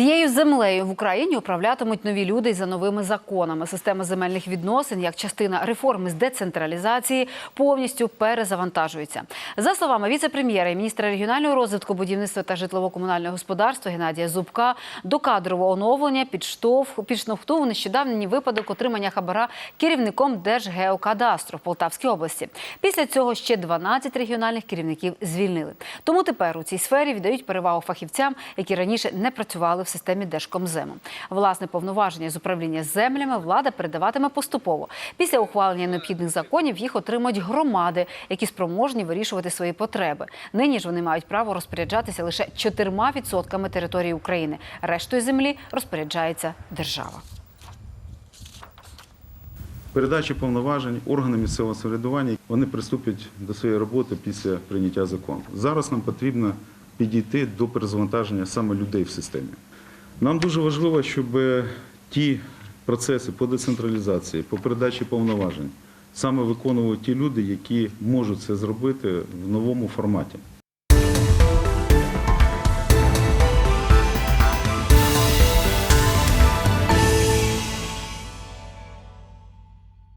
Всією землею в Україні управлятимуть нові люди за новими законами. Система земельних відносин, як частина реформи з децентралізації, повністю перезавантажується. За словами віце-прем'єра і міністра регіонального розвитку, будівництва та житлово-комунального господарства Геннадія Зубка, до кадрового оновлення підштовх підштовхнув нещодавній випадок отримання хабара керівником Держгеокадастру в Полтавській області. Після цього ще 12 регіональних керівників звільнили. Тому тепер у цій сфері віддають перевагу фахівцям, які раніше не працювали в системі Держкомзему. Власне повноваження з управління землями влада передаватиме поступово. Після ухвалення необхідних законів їх отримають громади, які спроможні вирішувати свої потреби. Нині ж вони мають право розпоряджатися лише 4% території України. Рештою землі розпоряджається держава. Передачі повноважень органам місцевого самоврядування вони приступлять до своєї роботи після прийняття закону. Зараз нам потрібно підійти до перезавантаження саме людей в системі. Нам дуже важливо, щоб ті процеси по децентралізації, по передачі повноважень саме виконували ті люди, які можуть це зробити в новому форматі.